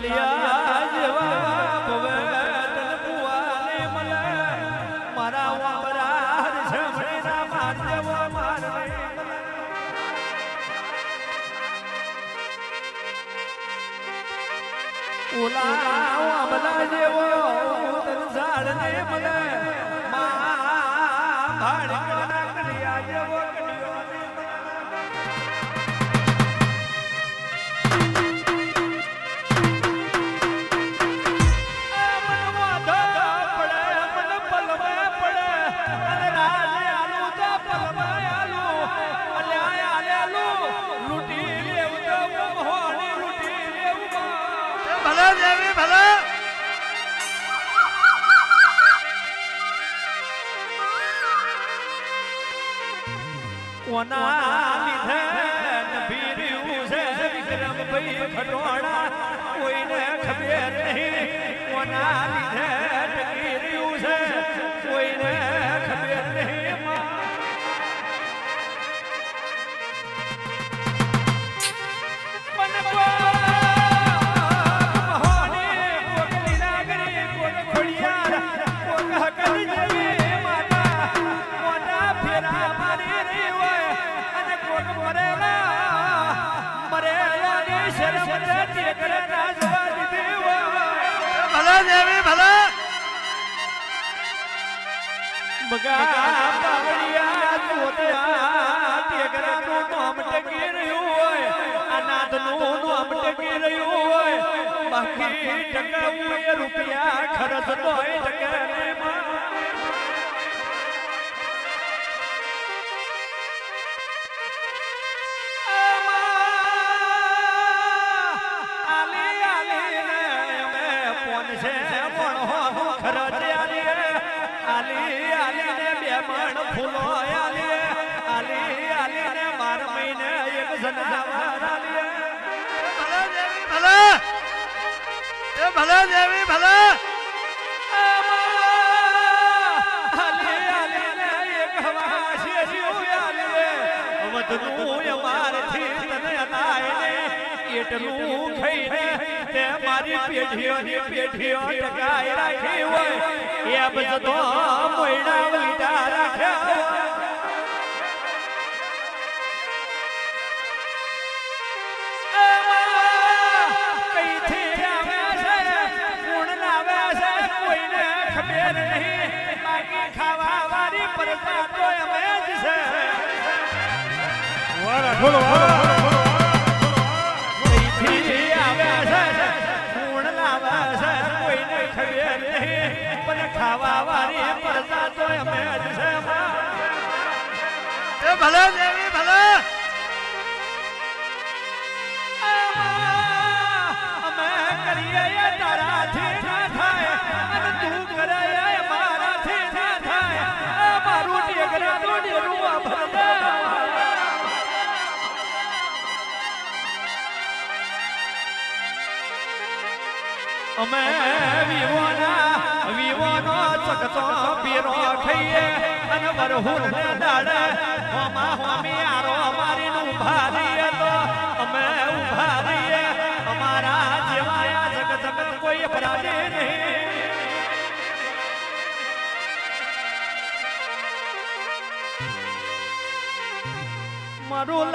લાલિયા જેવા ભવે તન પુવાને મળે મારા વાબરાર જમણીના ના જેવો મારવે ઓલા વાબલા જેવો તન ઝાડને મળે મા ભાડકના કોના લીધે નભીર્યું છે? વિક્રમભાઈ ખટોળા કોઈને ખબર નહીં. કોના લીધે દેવી ભલે. રૂપિયા નહીં. એટલું ખાઈને તે મારી પેઢીઓની પેઢીઓ ટકાઈ એ બધો મોયડા લીધા રાખ્યા ખબર નહીં. ખાવા વાળી પ્રજા તો અમે ખાવા વાળી. પ્રજા તો અમે જ છે ભલે અમે વિવોના વિવોનો ચકચો પીરો ખાઈએ તો અમે ઊભા અમારા જેવા આ જગત કોઈ અપરાધી નહીં. મારું